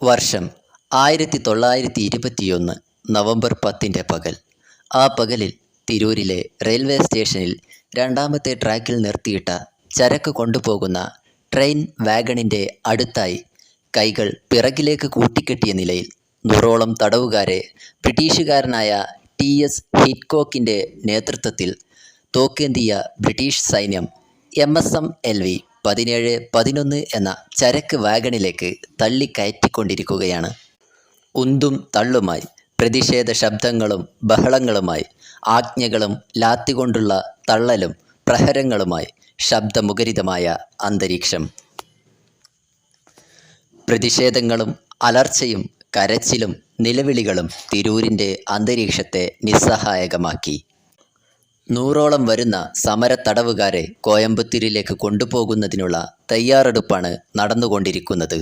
വർഷം ആയിരത്തി തൊള്ളായിരത്തി ഇരുപത്തിയൊന്ന് നവംബർ പത്തിന്റെ പകൽ. ആ പകലിൽ തിരൂരിലെ റെയിൽവേ സ്റ്റേഷനിൽ രണ്ടാമത്തെ ട്രാക്കിൽ നിർത്തിയിട്ട ചരക്ക് കൊണ്ടുപോകുന്ന ട്രെയിൻ വാഗണിന്റെ അടുത്തായി കൈകൾ പിറകിലേക്ക് കൂട്ടിക്കെട്ടിയ നിലയിൽ നൂറോളം തടവുകാരെ ബ്രിട്ടീഷുകാരനായ ടി എസ് ഹിറ്റ്കോക്കിന്റെ നേതൃത്വത്തിൽ തോക്കേന്തിയ ബ്രിട്ടീഷ് സൈന്യം M S M L V പതിനേഴ് പതിനൊന്ന് എന്ന ചരക്ക് വാഗണിലേക്ക് തള്ളിക്കയറ്റിക്കൊണ്ടിരിക്കുകയാണ്. ഉന്തും തള്ളുമായി പ്രതിഷേധ ശബ്ദങ്ങളും ബഹളങ്ങളുമായി ആജ്ഞകളും ലാത്തികൊണ്ടുള്ള തള്ളലും പ്രഹരങ്ങളുമായി ശബ്ദമുഖരിതമായ അന്തരീക്ഷം. പ്രതിഷേധങ്ങളും അലർച്ചയും കരച്ചിലും നിലവിളികളും തിരൂരിന്റെ അന്തരീക്ഷത്തെ നിസ്സഹായകമാക്കി. നൂറോളം വരുന്ന സമര തടവുകാരെ കോയമ്പത്തൂരിലേക്ക് കൊണ്ടുപോകുന്നതിനുള്ള തയ്യാറെടുപ്പാണ് നടന്നുകൊണ്ടിരിക്കുന്നത്.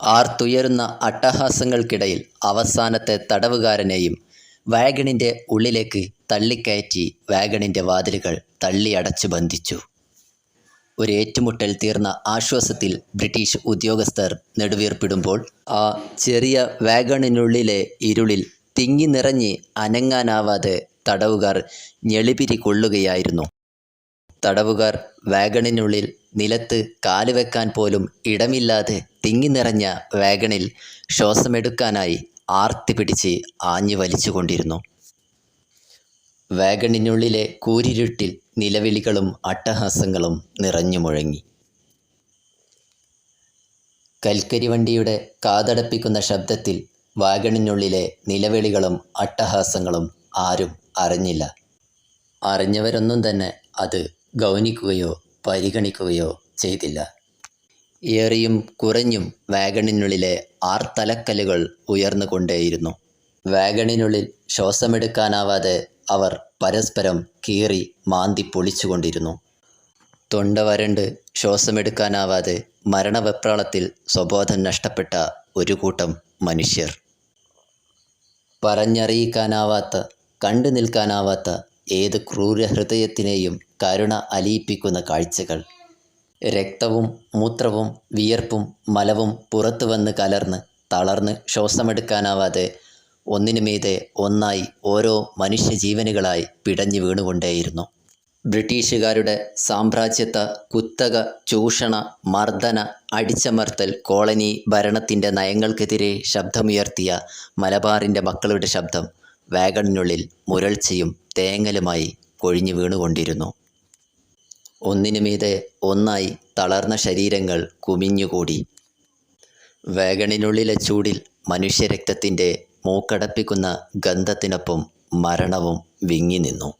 ആർത്തുയരുന്ന അട്ടഹാസങ്ങൾക്കിടയിൽ അവസാനത്തെ തടവുകാരനെയും വാഗണിന്റെ ഉള്ളിലേക്ക് തള്ളിക്കയറ്റി വാഗണിന്റെ വാതിലുകൾ തള്ളിയടച്ചു ബന്ധിച്ചു. ഒരു ഏറ്റുമുട്ടൽ തീർന്ന ആശ്വാസത്തിൽ ബ്രിട്ടീഷ് ഉദ്യോഗസ്ഥർ നെടുവീർപ്പിടുമ്പോൾ ആ ചെറിയ വാഗണിനുള്ളിലെ ഇരുളിൽ തിങ്ങി നിറഞ്ഞ് അനങ്ങാനാവാതെ തടവുകാർ ഞെളിപിരി കൊള്ളുകയായിരുന്നു. തടവുകാർ വാഗണിനുള്ളിൽ നിലത്ത് കാലുവെക്കാൻ പോലും ഇടമില്ലാതെ തിങ്ങിനിറഞ്ഞ വാഗണിൽ ശ്വാസമെടുക്കാനായി ആർത്തി പിടിച്ച് ആഞ്ഞു വലിച്ചുകൊണ്ടിരുന്നു. വാഗണിനുള്ളിലെ കൂരിരുട്ടിൽ നിലവിളികളും അട്ടഹാസങ്ങളും നിറഞ്ഞു മുഴങ്ങി. കൽക്കരി വണ്ടിയുടെ കാതടപ്പിക്കുന്ന ശബ്ദത്തിൽ വാഗണിനുള്ളിലെ നിലവിളികളും അട്ടഹാസങ്ങളും ആരും അറിഞ്ഞില്ല. അറിഞ്ഞവരൊന്നും തന്നെ അത് ഗൗനിക്കുകയോ പരിഗണിക്കുകയോ ചെയ്തില്ല. ഏറിയും കുറഞ്ഞും വാഗണിനുള്ളിലെ ആർത്തലക്കലുകൾ ഉയർന്നുകൊണ്ടേയിരുന്നു. വാഗണിനുള്ളിൽ ശ്വാസമെടുക്കാനാവാതെ അവർ പരസ്പരം കീറി മാന്തി പൊളിച്ചുകൊണ്ടിരുന്നു. തൊണ്ട വരണ്ട് ശ്വാസമെടുക്കാനാവാതെ മരണവെപ്രാളത്തിൽ സ്വബോധം നഷ്ടപ്പെട്ട ഒരു കൂട്ടം മനുഷ്യർ. പറഞ്ഞറിയിക്കാനാവാത്ത കണ്ടു നിൽക്കാനാവാത്ത ഏത് ക്രൂരഹൃദയത്തിനെയും കരുണ അലിയിപ്പിക്കുന്ന കാഴ്ചകൾ. രക്തവും മൂത്രവും വിയർപ്പും മലവും പുറത്തു വന്ന് കലർന്ന് തളർന്ന് ശ്വാസമെടുക്കാനാവാതെ ഒന്നിനുമീതെ ഒന്നായി ഓരോ മനുഷ്യജീവനുകളായി പിടഞ്ഞു വീണുകൊണ്ടേയിരുന്നു. ബ്രിട്ടീഷുകാരുടെ സാമ്രാജ്യത്വ കുത്തക ചൂഷണ മർദ്ദന അടിച്ചമർത്തൽ കോളനി ഭരണത്തിന്റെ നയങ്ങൾക്കെതിരെ ശബ്ദമുയർത്തിയ മലബാറിന്റെ മക്കളുടെ ശബ്ദം വാഗണിനുള്ളിൽ മുരൾച്ചയും തേങ്ങലുമായി കൊഴിഞ്ഞു വീണുകൊണ്ടിരുന്നു. ഒന്നിനുമീതെ ഒന്നായി തളർന്ന ശരീരങ്ങൾ കുമിഞ്ഞുകൂടി. വാഗണിനുള്ളിലെ ചൂടിൽ മനുഷ്യരക്തത്തിന്റെ മൂക്കടപ്പിക്കുന്ന ഗന്ധത്തിനൊപ്പം മരണവും വിങ്ങി നിന്നു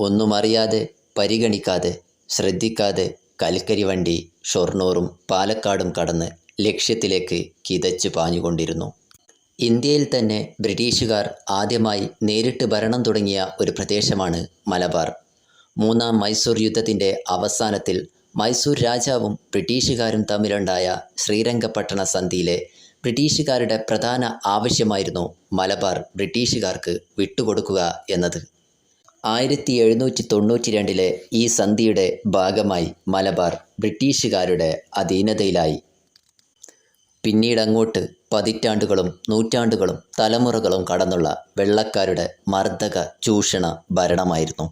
ഒന്നും അറിയാതെ പരിഗണിക്കാതെ ശ്രദ്ധിക്കാതെ കൽക്കരി വണ്ടി ഷൊർണൂറും പാലക്കാടും കടന്ന് ലക്ഷ്യത്തിലേക്ക് കിതച്ചു പാഞ്ഞുകൊണ്ടിരുന്നു. ഇന്ത്യയിൽ തന്നെ ബ്രിട്ടീഷുകാർ ആദ്യമായി നേരിട്ട് ഭരണം തുടങ്ങിയ ഒരു പ്രദേശമാണ് മലബാർ. മൂന്നാം മൈസൂർ യുദ്ധത്തിന്റെ അവസാനത്തിൽ മൈസൂർ രാജാവും ബ്രിട്ടീഷുകാരും തമ്മിലുണ്ടായ ശ്രീരംഗപട്ടണ സന്ധിയിലെ ബ്രിട്ടീഷുകാരുടെ പ്രധാന ആവശ്യമായിരുന്നു മലബാർ ബ്രിട്ടീഷുകാർക്ക് വിട്ടുകൊടുക്കുക എന്നത്. ആയിരത്തി എഴുന്നൂറ്റി തൊണ്ണൂറ്റി രണ്ടിലെ ഈ സന്ധിയുടെ ഭാഗമായി മലബാർ ബ്രിട്ടീഷുകാരുടെ അധീനതയിലായി. പിന്നീടങ്ങോട്ട് പതിറ്റാണ്ടുകളും നൂറ്റാണ്ടുകളും തലമുറകളും കടന്നുള്ള വെള്ളക്കാരുടെ മർദ്ദക ചൂഷണ ഭരണമായിരുന്നു.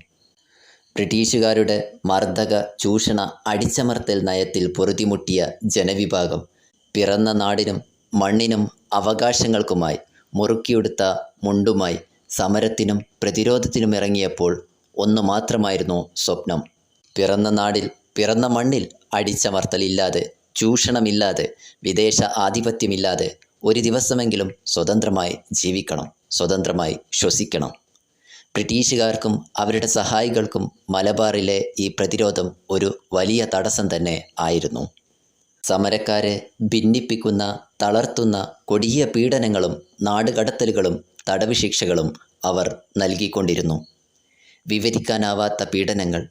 ബ്രിട്ടീഷുകാരുടെ മർദ്ദക ചൂഷണ അടിച്ചമർത്തൽ നയത്തിൽ പൊറുതിമുട്ടിയ ജനവിഭാഗം പിറന്ന നാടിനും മണ്ണിനും അവകാശങ്ങൾക്കുമായി മുറുക്കിയെടുത്ത മുണ്ടുമായി സമരത്തിനും പ്രതിരോധത്തിനും ഇറങ്ങിയപ്പോൾ ഒന്നു മാത്രമായിരുന്നു സ്വപ്നം. പിറന്ന നാടിൽ പിറന്ന മണ്ണിൽ അടിച്ചമർത്തലില്ലാതെ ചൂഷണമില്ലാതെ വിദേശ ആധിപത്യമില്ലാതെ ഒരു ദിവസമെങ്കിലും സ്വതന്ത്രമായി ജീവിക്കണം സ്വതന്ത്രമായി ശ്വസിക്കണം. ബ്രിട്ടീഷുകാർക്കും അവരുടെ സഹായികൾക്കും മലബാറിലെ ഈ പ്രതിരോധം ഒരു വലിയ തടസ്സം തന്നെ ആയിരുന്നു. സമരക്കാരെ ഭിന്നിപ്പിക്കുന്ന തളർത്തുന്ന കൊടിയ പീഡനങ്ങളും നാടുകടത്തലുകളും തടവ് ശിക്ഷകളും അവർ നൽകിക്കൊണ്ടിരുന്നു. വിവരിക്കാനാവാത്ത പീഡനങ്ങൾ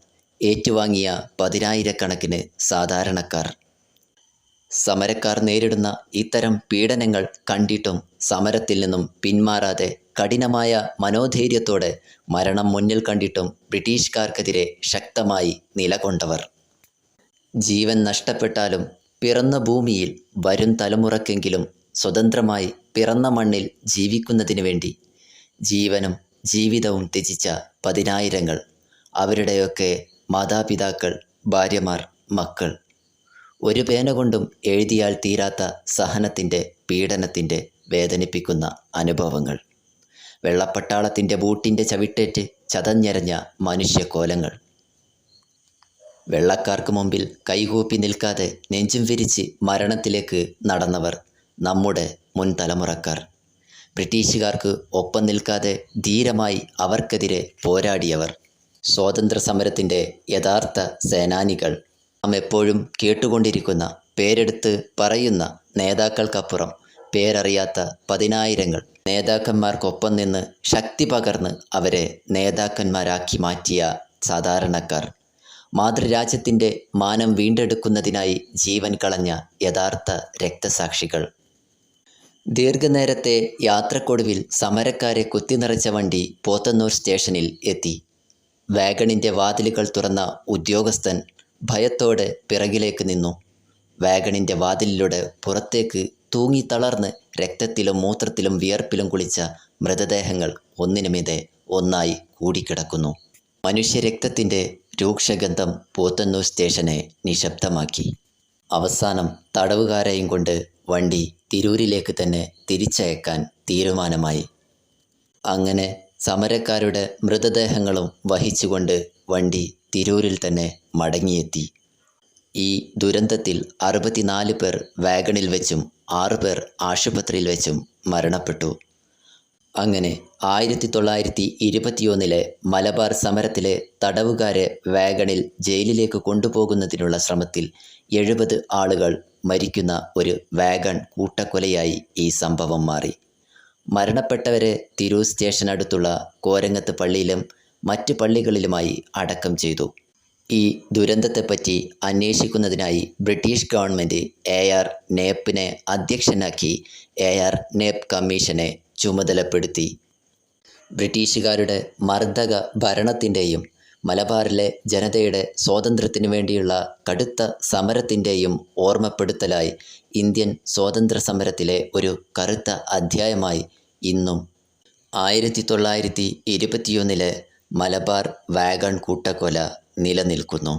ഏറ്റുവാങ്ങിയ പതിനായിരക്കണക്കിന് സാധാരണക്കാർ. സമരക്കാർ നേരിടുന്ന ഇത്തരം പീഡനങ്ങൾ കണ്ടിട്ടും സമരത്തിൽ നിന്നും പിന്മാറാതെ കഠിനമായ മനോധൈര്യത്തോടെ മരണം മുന്നിൽ കണ്ടിട്ടും ബ്രിട്ടീഷുകാർക്കെതിരെ ശക്തമായി നിലകൊണ്ടവർ. ജീവൻ നഷ്ടപ്പെട്ടാലും പിറന്ന ഭൂമിയിൽ വരും തലമുറക്കെങ്കിലും സ്വതന്ത്രമായി പിറന്ന മണ്ണിൽ ജീവിക്കുന്നതിന് വേണ്ടി ജീവനും ജീവിതവും ത്യജിച്ച പതിനായിരങ്ങൾ. അവരുടെയൊക്കെ മാതാപിതാക്കൾ ഭാര്യമാർ മക്കൾ. ഒരു പേന കൊണ്ടും എഴുതിയാൽ തീരാത്ത സഹനത്തിന്റെ പീഡനത്തിന്റെ വേദനിപ്പിക്കുന്ന അനുഭവങ്ങൾ. വെള്ളപ്പട്ടാളത്തിന്റെ ബൂട്ടിന്റെ ചവിട്ടേറ്റ് ചതഞ്ഞെറിഞ്ഞ മനുഷ്യക്കോലങ്ങൾ വെള്ളക്കാർക്ക് മുമ്പിൽ കൈകൂപ്പി നിൽക്കാതെ നെഞ്ചും വിരിച്ച് മരണത്തിലേക്ക് നടന്നവർ നമ്മുടെ മുൻ തലമുറക്കാർ ബ്രിട്ടീഷുകാർക്ക് ഒപ്പം നിൽക്കാതെ ധീരമായി അവർക്കെതിരെ പോരാടിയവർ. സ്വാതന്ത്ര്യ സമരത്തിന്റെ യഥാർത്ഥ സേനാനികൾ നാം എപ്പോഴും കേട്ടുകൊണ്ടിരിക്കുന്ന പേരെടുത്ത് പറയുന്ന നേതാക്കൾക്കപ്പുറം പേരറിയാത്ത പതിനായിരങ്ങൾ നേതാക്കന്മാർക്കൊപ്പം നിന്ന് ശക്തി പകർന്ന് അവരെ നേതാക്കന്മാരാക്കി മാറ്റിയ സാധാരണക്കാർ. മാതൃരാജ്യത്തിന്റെ മാനം വീണ്ടെടുക്കുന്നതിനായി ജീവൻ കളഞ്ഞ യഥാർത്ഥ രക്തസാക്ഷികൾ. ദീർഘനേരത്തെ യാത്രക്കൊടുവിൽ സമരക്കാരെ കുത്തിനിറച്ച വണ്ടി പോത്തന്നൂർ സ്റ്റേഷനിൽ എത്തി. വാഗണിന്റെ വാതിലുകൾ തുറന്ന ഉദ്യോഗസ്ഥൻ ഭയത്തോടെ പിറകിലേക്ക് നിന്നു. വാഗണിന്റെ വാതിലിലൂടെ പുറത്തേക്ക് തൂങ്ങി തളർന്ന് രക്തത്തിലും മൂത്രത്തിലും വിയർപ്പിലും കുളിച്ച മൃതദേഹങ്ങൾ ഒന്നിനുമീതെ ഒന്നായി കൂടിക്കിടക്കുന്നു. മനുഷ്യരക്തത്തിന്റെ രൂക്ഷഗന്ധം പോത്തന്നൂർ സ്റ്റേഷനെ നിശബ്ദമാക്കി. അവസാനം തടവുകാരെയും കൊണ്ട് വണ്ടി തിരൂരിലേക്ക് തന്നെ തിരിച്ചയക്കാൻ തീരുമാനമായി. അങ്ങനെ സമരക്കാരുടെ മൃതദേഹങ്ങളും വഹിച്ചുകൊണ്ട് വണ്ടി തിരൂരിൽ തന്നെ മടങ്ങിയെത്തി. ഈ ദുരന്തത്തിൽ അറുപത്തിനാല് പേർ വാഗണിൽ വെച്ചും ആറു പേർ ആശുപത്രിയിൽ വെച്ചും മരണപ്പെട്ടു. അങ്ങനെ ആയിരത്തി തൊള്ളായിരത്തി ഇരുപത്തിയൊന്നിലെ മലബാർ സമരത്തിലെ തടവുകാരെ വാഗണിൽ ജയിലിലേക്ക് കൊണ്ടുപോകുന്നതിനുള്ള ശ്രമത്തിൽ എഴുപത് ആളുകൾ മരിക്കുന്ന ഒരു വാഗൺ കൂട്ടക്കൊലയായി ഈ സംഭവം മാറി. മരണപ്പെട്ടവരെ തിരൂർ സ്റ്റേഷനടുത്തുള്ള കോരങ്ങത്ത് പള്ളിയിലും മറ്റ് പള്ളികളിലുമായി അടക്കം ചെയ്തു. ഈ ദുരന്തത്തെപ്പറ്റി അന്വേഷിക്കുന്നതിനായി ബ്രിട്ടീഷ് ഗവൺമെന്റ് എ ആർ നേപ്പിനെ അധ്യക്ഷനാക്കി എ ആർ നേപ്പ് കമ്മീഷനെ ചുമതലപ്പെടുത്തി. ബ്രിട്ടീഷുകാരുടെ മർദ്ദക ഭരണത്തിന്റെയും മലബാറിലെ ജനതയുടെ സ്വാതന്ത്ര്യത്തിനു വേണ്ടിയുള്ള കടുത്ത സമരത്തിന്റെയും ഓർമ്മപ്പെടുത്തലായി ഇന്ത്യൻ സ്വാതന്ത്ര്യ സമരത്തിലെ ഒരു കറുത്ത അധ്യായമായി ഇന്നും. ആയിരത്തി തൊള്ളായിരത്തി ഇരുപത്തിയൊന്നിലെ മലബാർ വാഗൺ കൂട്ടക്കൊല നിലനിൽക്കുന്നു.